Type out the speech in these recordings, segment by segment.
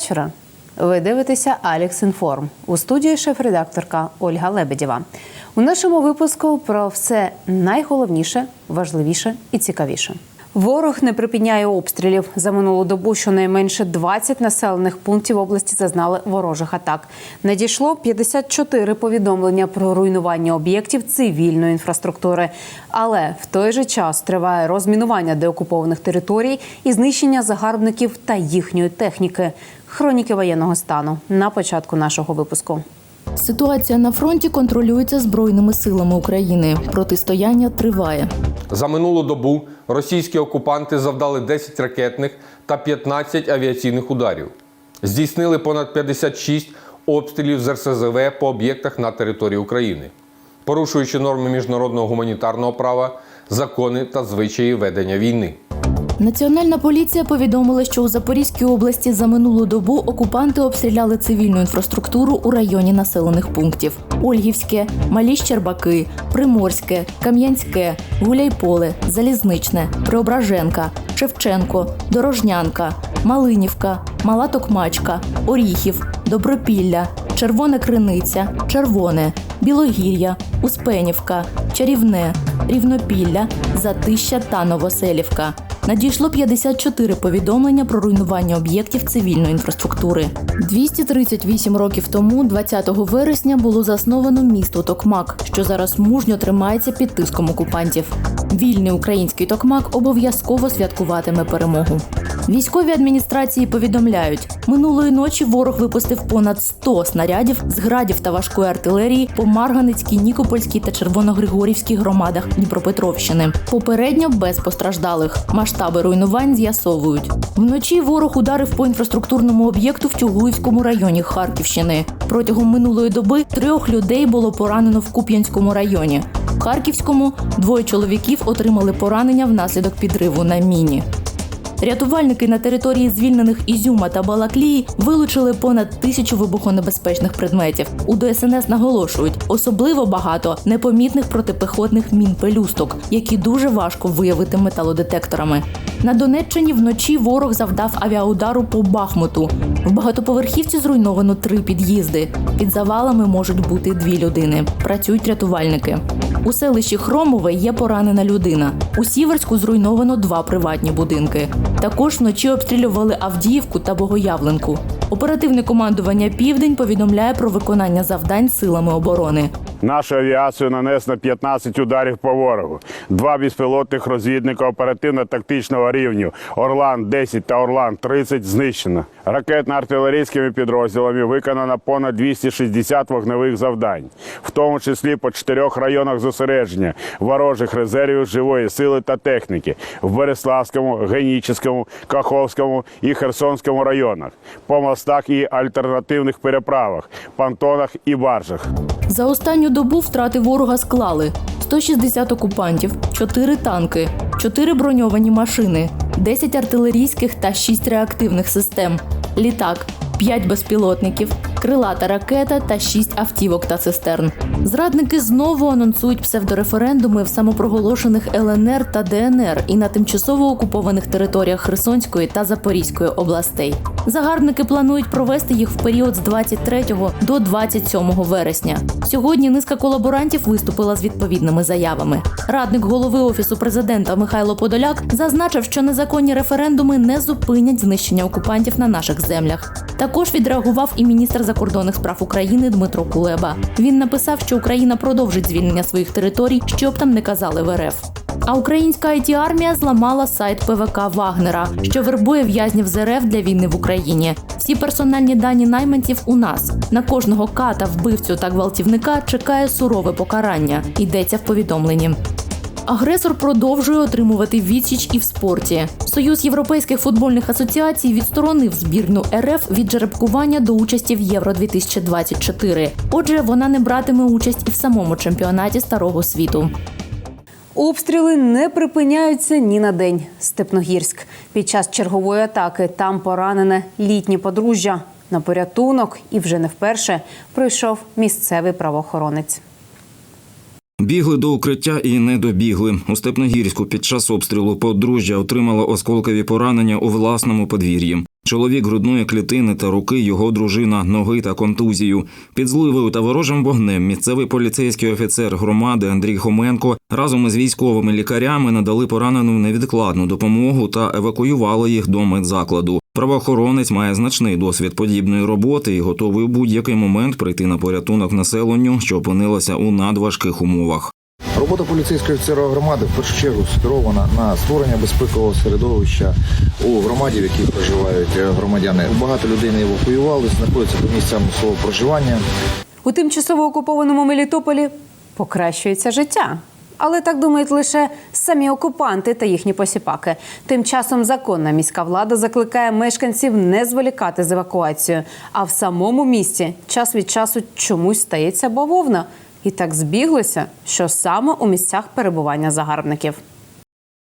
Вечора. Ви дивитеся Алекс Інформ. У студії шеф-редакторка Ольга Лебедєва. У нашому випуску про все найголовніше, важливіше і цікавіше. Ворог не припиняє обстрілів. За минулу добу щонайменше 20 населених пунктів області зазнали ворожих атак. Надійшло 54 повідомлення про руйнування об'єктів цивільної інфраструктури. Але в той же час триває розмінування деокупованих територій і знищення загарбників та їхньої техніки. Хроніки воєнного стану на початку нашого випуску. Ситуація на фронті контролюється Збройними силами України. Протистояння триває. За минулу добу російські окупанти завдали 10 ракетних та 15 авіаційних ударів. Здійснили понад 56 обстрілів з РСЗВ по об'єктах на території України, порушуючи норми міжнародного гуманітарного права, закони та звичаї ведення війни. Національна поліція повідомила, що у Запорізькій області за минулу добу окупанти обстріляли цивільну інфраструктуру у районі населених пунктів: Ольгівське, Малі Щербаки, Приморське, Кам'янське, Гуляйполе, Залізничне, Преображенка, Шевченко, Дорожнянка, Малинівка, Мала Токмачка, Оріхів, Добропілля, Червона Криниця, Червоне, Білогір'я, Успенівка, Чарівне, Рівнопілля, Затища та Новоселівка. Надійшло 54 повідомлення про руйнування об'єктів цивільної інфраструктури. 238 років тому, 20 вересня, було засновано місто Токмак, що зараз мужньо тримається під тиском окупантів. Вільний український Токмак обов'язково святкуватиме перемогу. Військові адміністрації повідомляють, минулої ночі ворог випустив понад 100 снарядів з градів та важкої артилерії по Марганицькій, Нікопольській та Червоногригорівській громадах Дніпропетровщини. Попередньо без постраждалих. Масштаби руйнувань з'ясовують. Вночі ворог ударив по інфраструктурному об'єкту в Тюгуївському районі Харківщини. Протягом минулої доби трьох людей було поранено в Куп'янському районі. В Харківському двоє чоловіків отримали поранення внаслідок підриву на міні. Рятувальники на території звільнених Ізюма та Балаклії вилучили понад тисячу вибухонебезпечних предметів. У ДСНС наголошують, особливо багато непомітних протипехотних мін-пелюсток, які дуже важко виявити металодетекторами. На Донеччині вночі ворог завдав авіаудару по Бахмуту. В багатоповерхівці зруйновано три під'їзди. Під завалами можуть бути дві людини. Працюють рятувальники. У селищі Хромове є поранена людина. У Сіверську зруйновано два приватні будинки. Також вночі обстрілювали Авдіївку та Богоявленку. Оперативне командування Південь повідомляє про виконання завдань силами оборони. Нашою авіацією нанесено 15 ударів по ворогу. Два безпілотних розвідника оперативно-тактичного рівню Орлан-10 та Орлан-30 знищено. Ракетно-артилерійськими підрозділами виконано понад 260 вогневих завдань, в тому числі по чотирьох районах зосередження ворожих резервів живої сили та техніки в Береславському, Генічеському, Каховському і Херсонському районах, по мостах і альтернативних переправах, пантонах і баржах. За останню добу втрати ворога склали 160 окупантів, 4 танки, 4 броньовані машини, 10 артилерійських та 6 реактивних систем, літак, 5 безпілотників, крилата ракета та 6 автівок та цистерн. Зрадники знову анонсують псевдореферендуми в самопроголошених ЛНР та ДНР і на тимчасово окупованих територіях Херсонської та Запорізької областей. Загарбники планують провести їх в період з 23 до 27 вересня. Сьогодні низка колаборантів виступила з відповідними заявами. Радник голови офісу президента Михайло Подоляк зазначив, що незаконні референдуми не зупинять знищення окупантів на наших землях. Також відреагував і міністр закордонних справ України Дмитро Кулеба. Він написав, що Україна продовжить звільнення своїх територій, що б там не казали в РФ. А українська it армія зламала сайт ПВК Вагнера, що вербує в'язнів з РФ для війни в Україні. Всі персональні дані найманців у нас. На кожного ката, вбивцю та гвалтівника чекає сурове покарання. Йдеться в повідомленні. Агресор продовжує отримувати відсіч і в спорті. Союз європейських футбольних асоціацій відсторонив збірну РФ від жеребкування до участі в Євро 2024 Отже, вона не братиме участь і в самому чемпіонаті старого світу. Обстріли не припиняються ні на день. Степногірськ. Під час чергової атаки там поранене літнє подружжя. На порятунок і вже не вперше прийшов місцевий правоохоронець. Бігли до укриття і не добігли. У Степногірську під час обстрілу подружжя отримала осколкові поранення у власному подвір'ї. Чоловік грудної клітини та руки, його дружина, ноги та контузію. Під зливою та ворожим вогнем місцевий поліцейський офіцер громади Андрій Хоменко разом із військовими лікарями надали пораненим невідкладну допомогу та евакуювали їх до медзакладу. Правоохоронець має значний досвід подібної роботи і готовий у будь-який момент прийти на порятунок населенню, що опинилося у надважких умовах. Робота поліцейського офіцера громади в першу чергу скерована на створення безпекового середовища у громаді, в якій проживають е, громадяни. Багато людей не евакуювали, знаходяться по місцям свого проживання. У тимчасово окупованому Мелітополі покращується життя. Але так думають лише самі окупанти та їхні посіпаки. Тим часом законна міська влада закликає мешканців не зволікати з евакуацією. А в самому місті час від часу чомусь стається бавовна. І так збіглося, що саме у місцях перебування загарбників.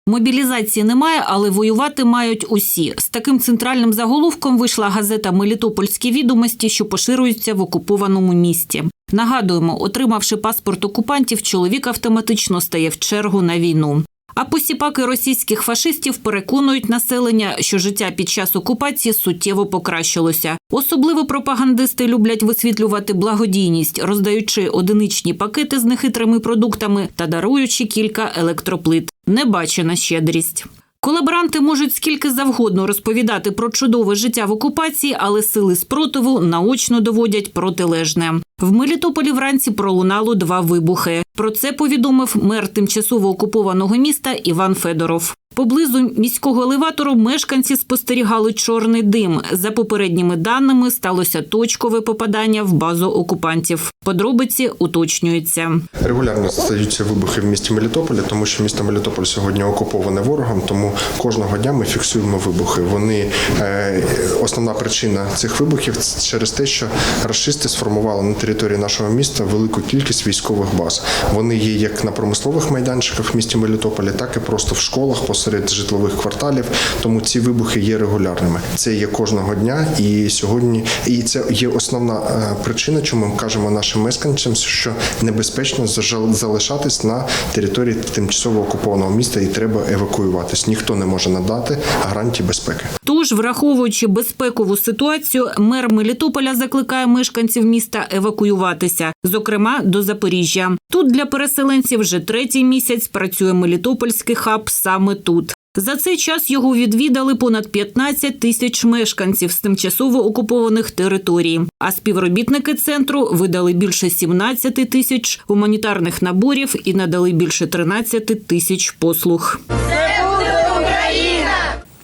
Мобілізації немає, але воювати мають усі. З таким центральним заголовком вийшла газета Мелітопольські відомості, що поширюються в окупованому місті. Нагадуємо, отримавши паспорт окупантів, чоловік автоматично стає в чергу на війну. А посіпаки російських фашистів переконують населення, що життя під час окупації суттєво покращилося. Особливо пропагандисти люблять висвітлювати благодійність, роздаючи одиничні пакети з нехитрими продуктами та даруючи кілька електроплит. Небачена щедрість. Колаборанти можуть скільки завгодно розповідати про чудове життя в окупації, але сили спротиву наочно доводять протилежне. В Мелітополі вранці пролунало два вибухи. Про це повідомив мер тимчасово окупованого міста Іван Федоров. Поблизу міського елеватору мешканці спостерігали чорний дим. За попередніми даними сталося точкове попадання в базу окупантів. Подробиці уточнюються. Регулярно стаються вибухи в місті Мелітополі, тому що місто Мелітополь сьогодні окуповане ворогом. Тому кожного дня ми фіксуємо вибухи. Вони е, основна причина цих вибухів через те, що рашисти сформували на території нашого міста велику кількість військових баз. Вони є як на промислових майданчиках в місті Мелітополі, так і просто в школах посеред житлових кварталів. Тому ці вибухи є регулярними. Це є кожного дня, і сьогодні і це є основна е, причина, чому ми кажемо нашим мешканцям, що небезпечно залишатись на території тимчасово окупованого міста і треба евакуюватись. Ніхто не може надати гарантії безпеки. Тож, враховуючи безпекову ситуацію, мер Мелітополя закликає мешканців міста евакуюватися, зокрема до Запоріжжя. Тут для переселенців вже третій місяць працює Мелітопольський хаб саме тут. За цей час його відвідали понад 15 тисяч мешканців з тимчасово окупованих територій. А співробітники центру видали більше 17 тисяч гуманітарних наборів і надали більше 13 тисяч послуг.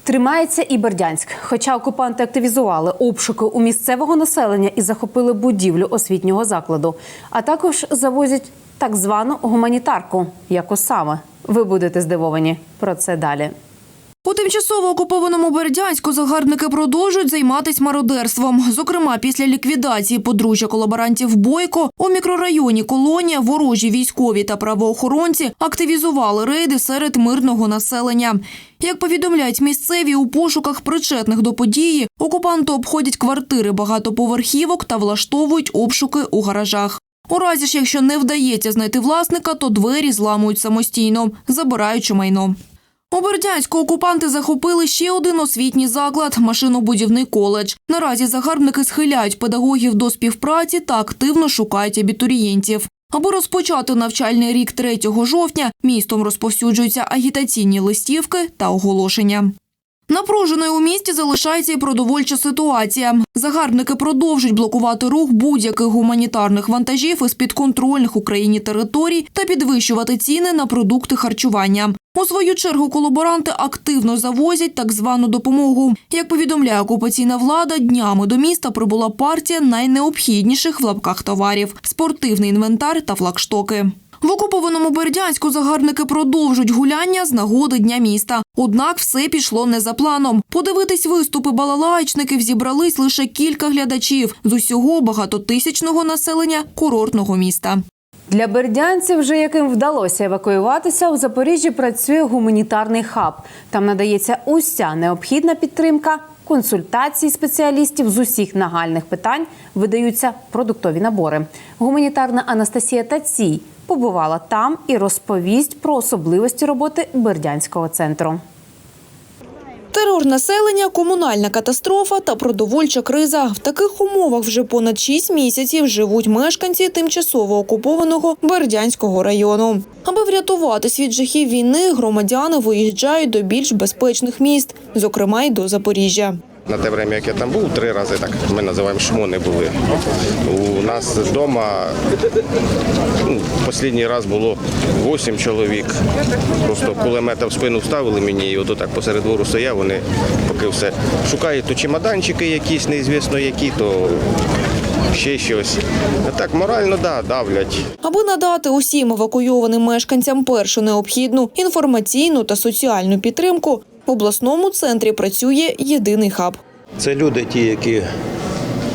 Тримається і Бердянськ. Хоча окупанти активізували обшуки у місцевого населення і захопили будівлю освітнього закладу, а також завозять так звану гуманітарку. Яку саме ви будете здивовані? Про це далі. У тимчасово окупованому Бердянську загарбники продовжують займатися мародерством. Зокрема, після ліквідації подружжя колаборантів Бойко у мікрорайоні Колонія ворожі військові та правоохоронці активізували рейди серед мирного населення. Як повідомляють місцеві у пошуках причетних до події, окупанти обходять квартири багатоповерхівок та влаштовують обшуки у гаражах. У разі ж, якщо не вдається знайти власника, то двері зламують самостійно, забираючи майно. У Бердянську окупанти захопили ще один освітній заклад – машинобудівний коледж. Наразі загарбники схиляють педагогів до співпраці та активно шукають абітурієнтів. Аби розпочати навчальний рік 3 жовтня, містом розповсюджуються агітаційні листівки та оголошення. Напруженою у місті залишається і продовольча ситуація. Загарбники продовжують блокувати рух будь-яких гуманітарних вантажів із підконтрольних Україні територій та підвищувати ціни на продукти харчування. У свою чергу колаборанти активно завозять так звану допомогу. Як повідомляє окупаційна влада, днями до міста прибула партія найнеобхідніших в лапках товарів – спортивний інвентар та флагштоки. В окупованому Бердянську загарбники продовжують гуляння з нагоди Дня міста. Однак все пішло не за планом. Подивитись виступи балалайчників зібрались лише кілька глядачів з усього багатотисячного населення курортного міста. Для бердянців, вже яким вдалося евакуюватися, у Запоріжжі працює гуманітарний хаб. Там надається уся необхідна підтримка, консультації спеціалістів з усіх нагальних питань, видаються продуктові набори. Гуманітарна Анастасія Тацій побувала там і розповість про особливості роботи Бердянського центру. Терор населення, комунальна катастрофа та продовольча криза. В таких умовах вже понад 6 місяців живуть мешканці тимчасово окупованого Бердянського району. Аби врятуватись від жахів війни, громадяни виїжджають до більш безпечних міст, зокрема й до Запоріжжя. На те время, як я там був, три рази так ми називаємо шмони були. У нас вдома ну, останній раз було 8 чоловік. Просто кулемета в спину вставили мені, і ото так посеред двору стояв, вони поки все шукають то чемоданчики якісь, неізвісно які, то ще щось. Так морально да, давлять. Аби надати усім евакуйованим мешканцям першу необхідну інформаційну та соціальну підтримку, в обласному центрі працює єдиний хаб. Це люди, ті, які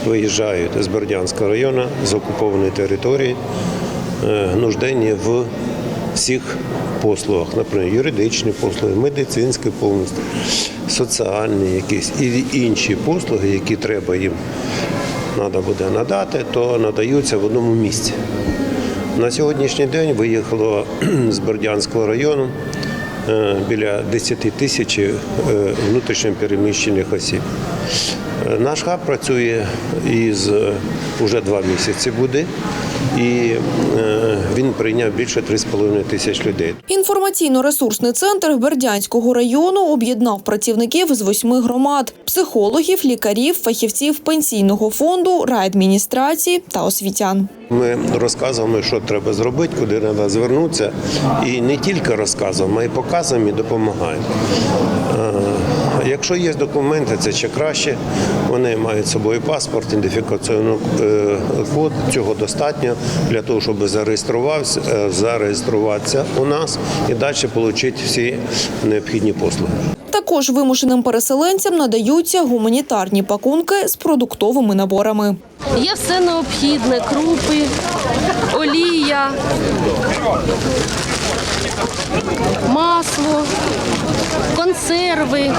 виїжджають з Бердянського району, з окупованої території, е, нужденні в всіх послугах, наприклад, юридичні послуги, медицинські повністю, соціальні якісь і інші послуги, які треба їм треба буде надати, то надаються в одному місці. На сьогоднішній день виїхало з Бердянського району біля 10 тисяч внутрішньопереміщених осіб. Е, Наш хаб працює із е, уже два місяці буде, і е, він прийняв більше 3,5 тисяч людей. Інформаційно-ресурсний центр Бердянського району об'єднав працівників з восьми громад: психологів, лікарів, фахівців пенсійного фонду, райадміністрації та освітян. Ми розказуємо, що треба зробити, куди треба звернутися. І не тільки розказуємо, а й показуємо і допомагаємо. Якщо є документи, це ще краще. Вони мають з собою паспорт, ідентифікаційний е, код. Цього достатньо для того, щоб зареєструвався, е, зареєструватися у нас і далі отримати всі необхідні послуги. Також вимушеним переселенцям надаються гуманітарні пакунки з продуктовими наборами. Є все необхідне: крупи, олія, масло, консерви.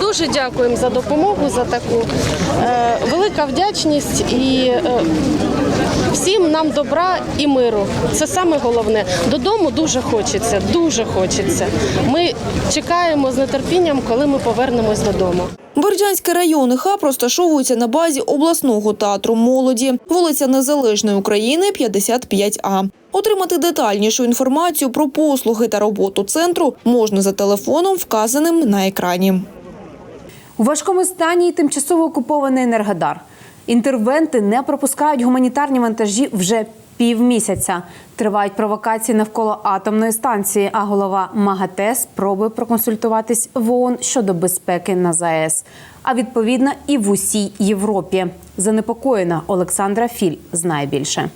Дуже дякуємо за допомогу, за таку Е, велика вдячність і е, всім нам добра і миру. Це саме головне. Додому дуже хочеться, дуже хочеться. Ми чекаємо з нетерпінням, коли ми повернемось додому. Бердянський районний хаб розташовується на базі обласного театру молоді, вулиця Незалежної України, 55А. Отримати детальнішу інформацію про послуги та роботу центру можна за телефоном, вказаним на екрані. У важкому стані тимчасово окупований Енергодар. Інтервенти не пропускають гуманітарні вантажі вже півмісяця. Тривають провокації навколо атомної станції. А голова МАГАТЕ спробує проконсультуватись в ООН щодо безпеки на ЗАЕС. А відповідно і в усій Європі. Занепокоєна Олександра Філь знає більше.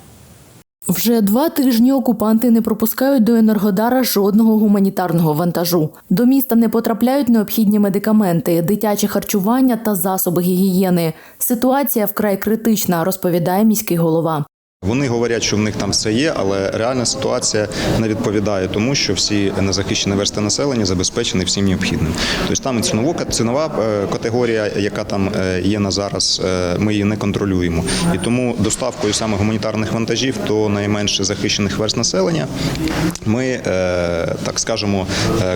Вже два тижні окупанти не пропускають до Енергодара жодного гуманітарного вантажу. До міста не потрапляють необхідні медикаменти, дитяче харчування та засоби гігієни. Ситуація вкрай критична, розповідає міський голова. Вони говорять, що в них там все є, але реальна ситуація не відповідає тому, що всі незахищені версти населення забезпечені всім необхідним. Тобто там і цінова, цінова е, категорія, яка там е, є на зараз, е, ми її не контролюємо. І тому доставкою саме гуманітарних вантажів до найменше захищених верст населення ми, так скажемо,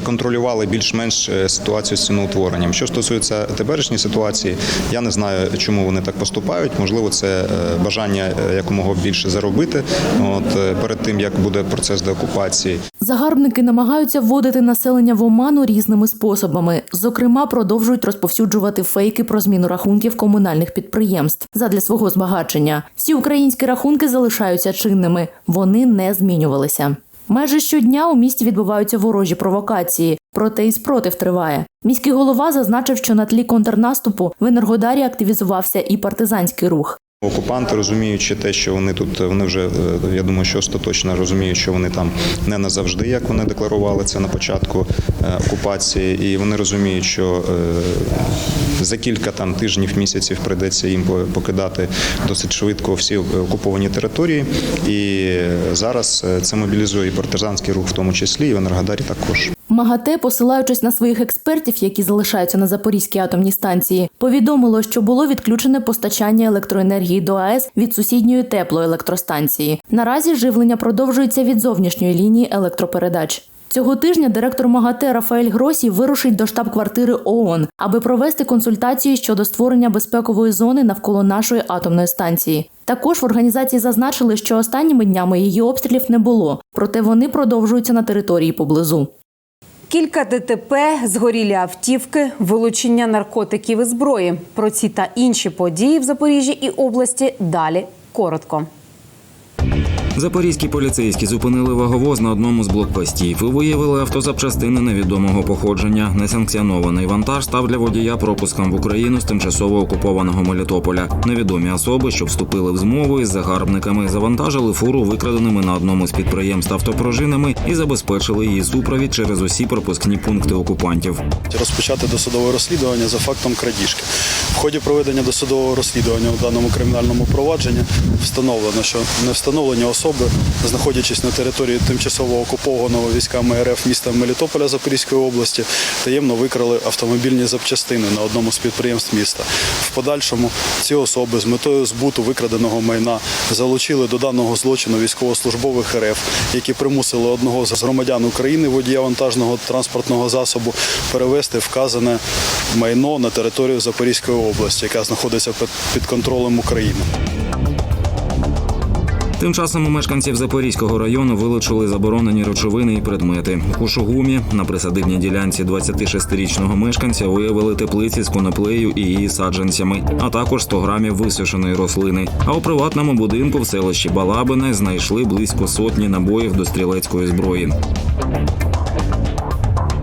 контролювали більш-менш ситуацію з ціноутворенням. Що стосується теперішньої ситуації, я не знаю, чому вони так поступають. Можливо, це бажання якомога більше заробити. От е, перед тим як буде процес деокупації. Загарбники намагаються вводити населення в оману різними способами. Зокрема, продовжують розповсюджувати фейки про зміну рахунків комунальних підприємств задля свого збагачення. Всі українські рахунки залишаються чинними, вони не змінювалися. Майже щодня у місті відбуваються ворожі провокації, проте і спротив триває. Міський голова зазначив, що на тлі контрнаступу в Енергодарі активізувався і партизанський рух. Окупанти, розуміючи те, що вони тут, вони вже е, я думаю, що остаточно розуміють, що вони там не назавжди, як вони декларували це на початку е, окупації, і вони розуміють, що е, за кілька там тижнів, місяців прийдеться їм по- покидати досить швидко всі окуповані території. І зараз це мобілізує і партизанський рух, в тому числі, і в Енергодарі також. МАГАТЕ, посилаючись на своїх експертів, які залишаються на Запорізькій атомній станції, повідомило, що було відключене постачання електроенергії до АЕС від сусідньої теплоелектростанції. Наразі живлення продовжується від зовнішньої лінії електропередач. Цього тижня директор МАГАТЕ Рафаель Гросі вирушить до штаб-квартири ООН, аби провести консультації щодо створення безпекової зони навколо нашої атомної станції. Також в організації зазначили, що останніми днями її обстрілів не було, проте вони продовжуються на території поблизу. Кілька ДТП, згорілі автівки, вилучення наркотиків і зброї. Про ці та інші події в Запоріжжі і області далі коротко. Запорізькі поліцейські зупинили ваговоз на одному з блокпостів і виявили автозапчастини невідомого походження. Несанкціонований вантаж став для водія пропуском в Україну з тимчасово окупованого Мелітополя. Невідомі особи, що вступили в змову із загарбниками, завантажили фуру викраденими на одному з підприємств автопружинами і забезпечили її супровід через усі пропускні пункти окупантів. розпочати досудове розслідування за фактом крадіжки. В ході проведення досудового розслідування у даному кримінальному провадженні встановлено, що не встановлені особи, знаходячись на території тимчасово окупованого військами РФ міста Мелітополя Запорізької області, таємно викрали автомобільні запчастини на одному з підприємств міста. В подальшому ці особи з метою збуту викраденого майна залучили до даного злочину військовослужбових РФ, які примусили одного з громадян України водія вантажного транспортного засобу перевести вказане майно на територію Запорізької області, яка знаходиться під контролем України. Тим часом у мешканців Запорізького району вилучили заборонені речовини і предмети. У Шугумі на присадибній ділянці 26-річного мешканця виявили теплиці з коноплею і її саджанцями, а також 100 грамів висушеної рослини. А у приватному будинку в селищі Балабине знайшли близько сотні набоїв до стрілецької зброї.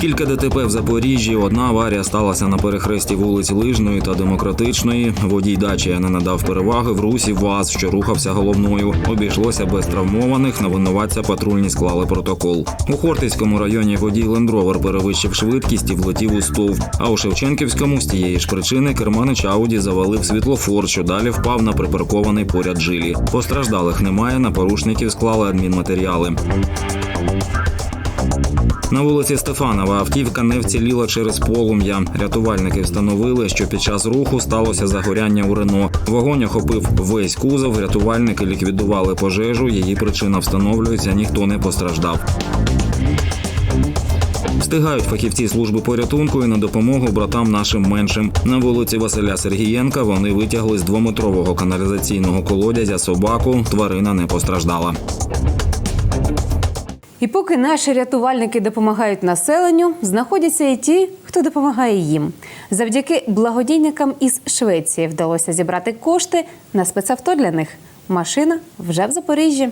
Кілька ДТП в Запоріжжі. Одна аварія сталася на перехресті вулиць Лижної та Демократичної. Водій дачі не надав переваги в русі ВАЗ, що рухався головною. Обійшлося без травмованих. На винуватця патрульні склали протокол. У Хортицькому районі водій лендровер перевищив швидкість і влетів у стовп. А у Шевченківському з тієї ж причини керманич Ауді завалив світлофор, що далі впав на припаркований поряд жилі. Постраждалих немає. На порушників склали адмінматеріали. На вулиці Стефанова автівка не вціліла через полум'я. Рятувальники встановили, що під час руху сталося загоряння у Рено. Вогонь охопив весь кузов. Рятувальники ліквідували пожежу. Її причина встановлюється. Ніхто не постраждав. Встигають фахівці служби порятунку і на допомогу братам нашим меншим. На вулиці Василя Сергієнка вони витягли з двометрового каналізаційного колодязя собаку. Тварина не постраждала. І поки наші рятувальники допомагають населенню, знаходяться і ті, хто допомагає їм. Завдяки благодійникам із Швеції вдалося зібрати кошти на спецавто для них. Машина вже в Запоріжжі.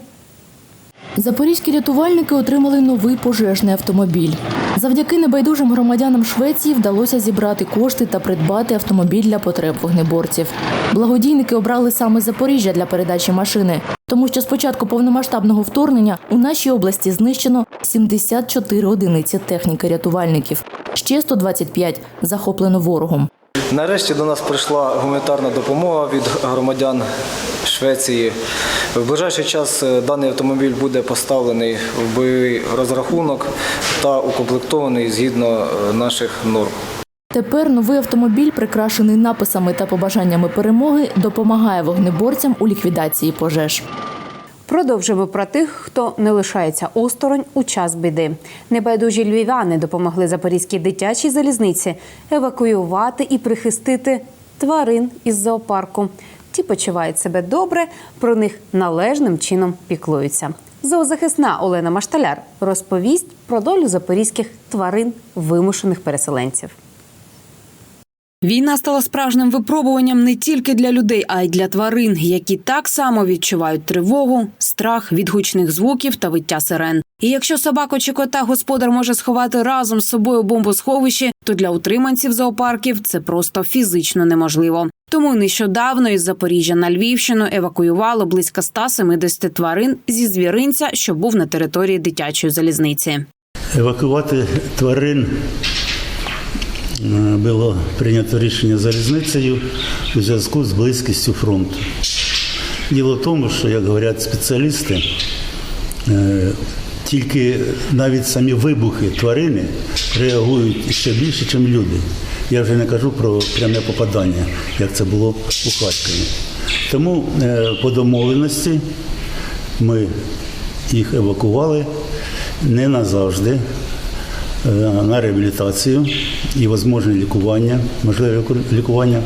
Запорізькі рятувальники отримали новий пожежний автомобіль. Завдяки небайдужим громадянам Швеції вдалося зібрати кошти та придбати автомобіль для потреб вогнеборців. Благодійники обрали саме Запоріжжя для передачі машини, тому що з початку повномасштабного вторгнення у нашій області знищено 74 одиниці техніки рятувальників. Ще 125 захоплено ворогом. Нарешті до нас прийшла гуманітарна допомога від громадян Швеції. В ближайший час е, даний автомобіль буде поставлений в бойовий розрахунок та укомплектований згідно е, наших норм. Тепер новий автомобіль, прикрашений написами та побажаннями перемоги, допомагає вогнеборцям у ліквідації пожеж. Продовжуємо про тих, хто не лишається осторонь у час біди. Небайдужі львів'яни допомогли запорізькій дитячій залізниці евакуювати і прихистити тварин із зоопарку. Ті почувають себе добре, про них належним чином піклуються. Зоозахисна Олена Машталяр розповість про долю запорізьких тварин вимушених переселенців. Війна стала справжнім випробуванням не тільки для людей, а й для тварин, які так само відчувають тривогу, страх від гучних звуків та виття сирен. І якщо собаку чи кота господар може сховати разом з собою у бомбосховищі, то для утриманців зоопарків це просто фізично неможливо. Тому нещодавно із Запоріжжя на Львівщину евакуювало близько 170 тварин зі звіринця, що був на території дитячої залізниці. Евакувати тварин було прийнято рішення залізницею у зв'язку з близькістю фронту. Діло в тому, що, як говорять спеціалісти, е, тільки навіть самі вибухи тварини реагують ще більше, ніж люди. Я вже не кажу про пряме попадання, як це було у Харкові. Тому е, по домовленості ми їх евакували не назавжди, на реабілітацію і можливе лікування, можливе лікування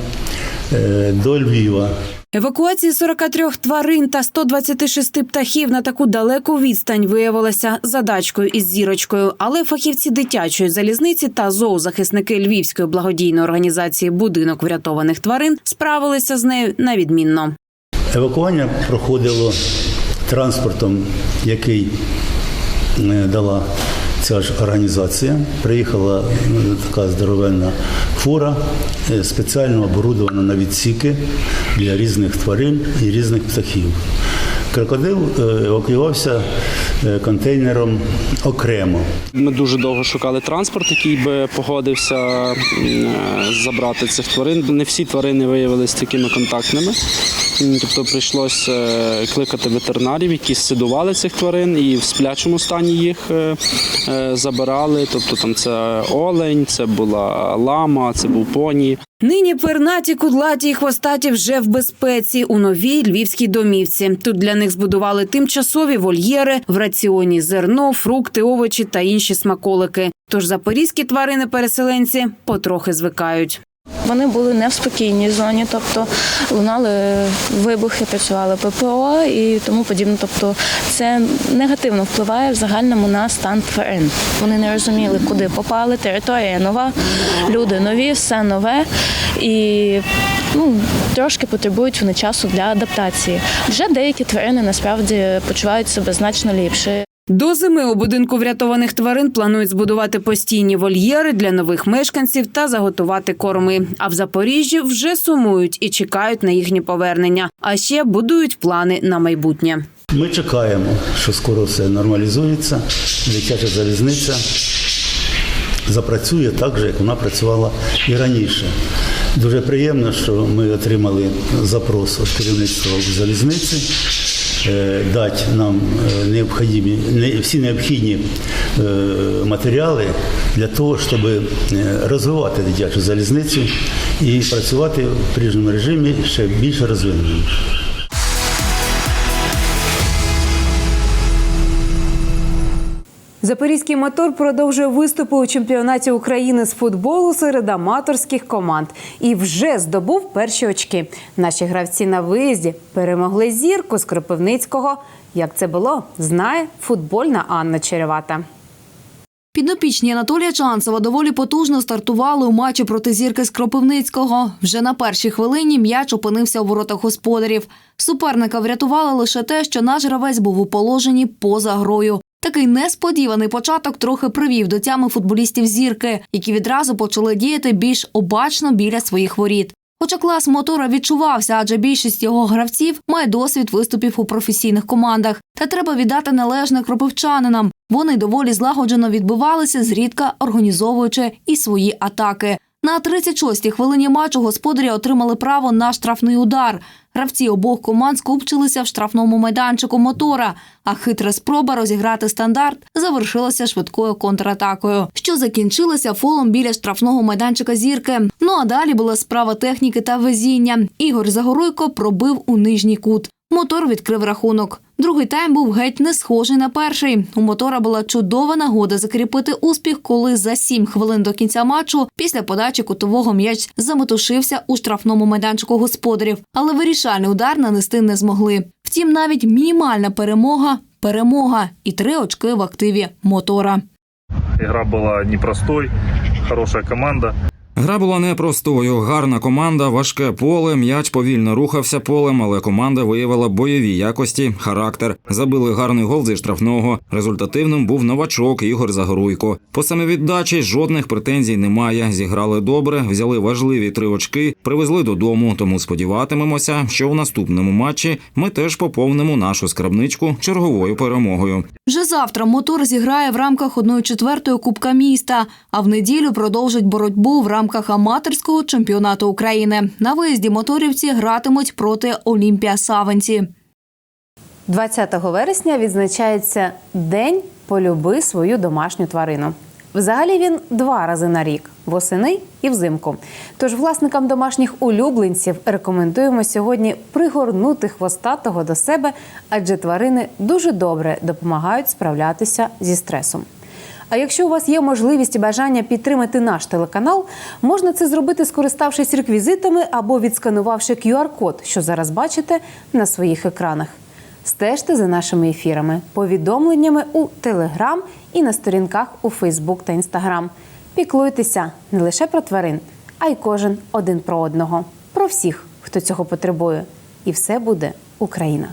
э, до Львова. Евакуації 43 тварин та 126 птахів на таку далеку відстань виявилася задачкою із зірочкою. Але фахівці дитячої залізниці та зоозахисники Львівської благодійної організації Будинок врятованих тварин справилися з нею на відмінно. Евакування проходило транспортом, який е, дала ця ж організація. Приїхала е, така здоровенна фура, е, спеціально оборудована на відсіки для різних тварин і різних птахів. Крокодил е, евакуювався е, контейнером окремо. Ми дуже довго шукали транспорт, який би погодився забрати цих тварин. Не всі тварини виявилися такими контактними. Тобто прийшлося кликати ветеринарів, які сидували цих тварин і в сплячому стані їх забирали. Тобто там це олень, це була лама, це був поні. Нині пернаті, кудлаті і хвостаті вже в безпеці у новій львівській домівці. Тут для них збудували тимчасові вольєри в раціоні зерно, фрукти, овочі та інші смаколики. Тож запорізькі тварини-переселенці потрохи звикають. Вони були не в спокійній зоні, тобто лунали вибухи, працювали ППО і тому подібне. Тобто це негативно впливає в загальному на стан тварин. Вони не розуміли, куди попали. Територія нова, люди нові, все нове і ну, трошки потребують вони часу для адаптації. Вже деякі тварини насправді почувають себе значно ліпше. До зими у будинку врятованих тварин планують збудувати постійні вольєри для нових мешканців та заготувати корми. А в Запоріжжі вже сумують і чекають на їхнє повернення. А ще будують плани на майбутнє. Ми чекаємо, що скоро все нормалізується, дитяча залізниця запрацює так же, як вона працювала і раніше. Дуже приємно, що ми отримали запрос від керівництва залізниці дати нам е, необхідні, не- всі необхідні е, матеріали для того, щоб е, розвивати дитячу залізницю і працювати в прежньому режимі ще більш розвиненому. Запорізький мотор продовжує виступи у чемпіонаті України з футболу серед аматорських команд і вже здобув перші очки. Наші гравці на виїзді перемогли зірку з Кропивницького. Як це було, знає футбольна Анна Черевата. Підопічні Анатолія Чанцева доволі потужно стартували у матчі проти зірки з Кропивницького. Вже на першій хвилині м'яч опинився у воротах господарів. Суперника врятувало лише те, що наш гравець був у положенні поза грою. Такий несподіваний початок трохи привів до тями футболістів зірки, які відразу почали діяти більш обачно біля своїх воріт. Хоча клас мотора відчувався, адже більшість його гравців має досвід виступів у професійних командах. Та треба віддати належне кропивчанинам. Вони доволі злагоджено відбивалися, зрідка організовуючи і свої атаки. На 36-й хвилині матчу господарі отримали право на штрафний удар. Гравці обох команд скупчилися в штрафному майданчику мотора, а хитра спроба розіграти стандарт завершилася швидкою контратакою, що закінчилася фолом біля штрафного майданчика зірки. Ну а далі була справа техніки та везіння. Ігор Загоруйко пробив у нижній кут. Мотор відкрив рахунок. Другий тайм був геть не схожий на перший. У мотора була чудова нагода закріпити успіх, коли за сім хвилин до кінця матчу після подачі кутового м'яч заметушився у штрафному майданчику господарів, але вирішальний удар нанести не змогли. Втім, навіть мінімальна перемога перемога і три очки в активі мотора. Игра была непростой, хорошая команда. Гра була непростою. Гарна команда, важке поле. М'яч повільно рухався полем, але команда виявила бойові якості, характер. Забили гарний гол зі штрафного. Результативним був новачок Ігор Загоруйко. По самовіддачі жодних претензій немає. Зіграли добре, взяли важливі три очки, привезли додому. Тому сподіватимемося, що у наступному матчі ми теж поповнимо нашу скрабничку черговою перемогою. Вже завтра мотор зіграє в рамках 1-4 Кубка міста, а в неділю продовжить боротьбу в рамках аматорського чемпіонату України. На виїзді моторівці гратимуть проти Олімпія Савенці. 20 вересня відзначається День полюби свою домашню тварину. Взагалі він два рази на рік восени і взимку. Тож власникам домашніх улюбленців рекомендуємо сьогодні пригорнути хвостатого до себе, адже тварини дуже добре допомагають справлятися зі стресом. А якщо у вас є можливість і бажання підтримати наш телеканал, можна це зробити, скориставшись реквізитами або відсканувавши QR-код, що зараз бачите на своїх екранах. Стежте за нашими ефірами, повідомленнями у Телеграм і на сторінках у Фейсбук та Інстаграм. Піклуйтеся не лише про тварин, а й кожен один про одного, про всіх, хто цього потребує. І все буде Україна.